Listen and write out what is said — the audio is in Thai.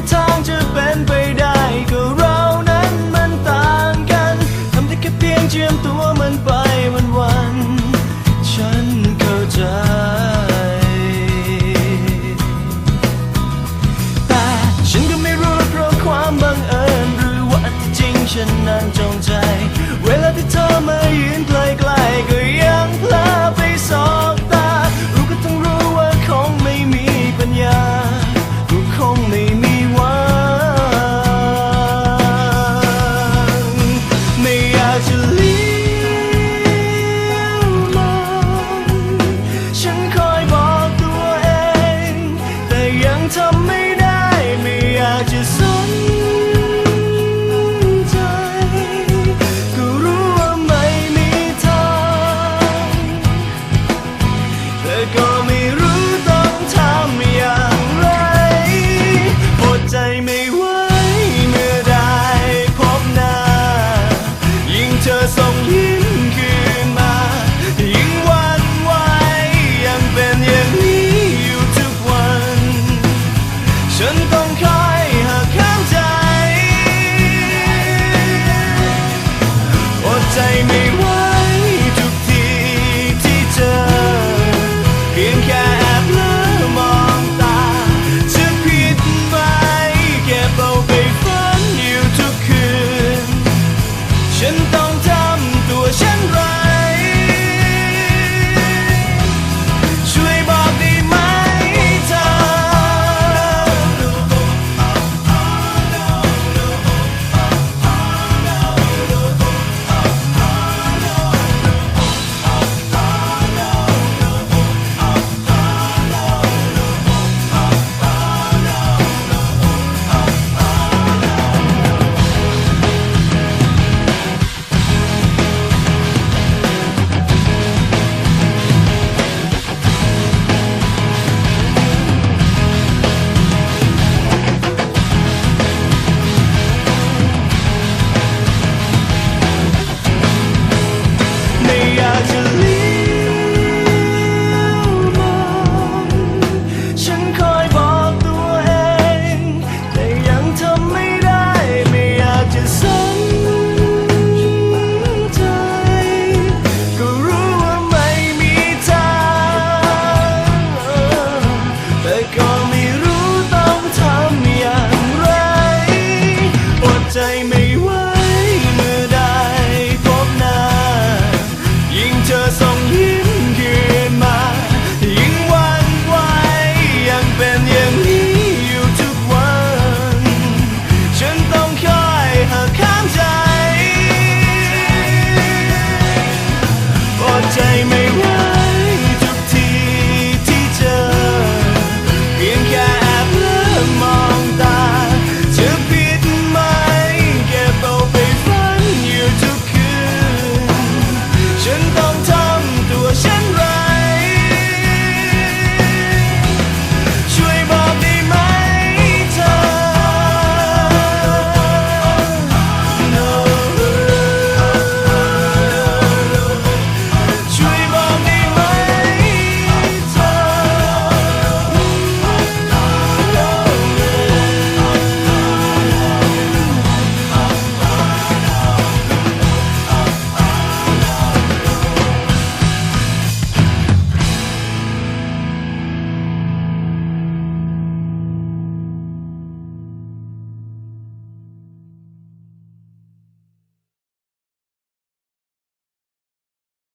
ีทางจะเป็นไปได้ก็เรานั้นมันต่างกันทำได้แค่เพียงเจียมตัวมันไปวันวันฉันเข้าใจแต่ฉันก็ไม่รู้เพราะความบังเอิญหรือว่าที่จริงฉันนั้นจงใจ เวลาที่เธอมายืน ทำไม่ได้ไม่อยากจะสู้ 再没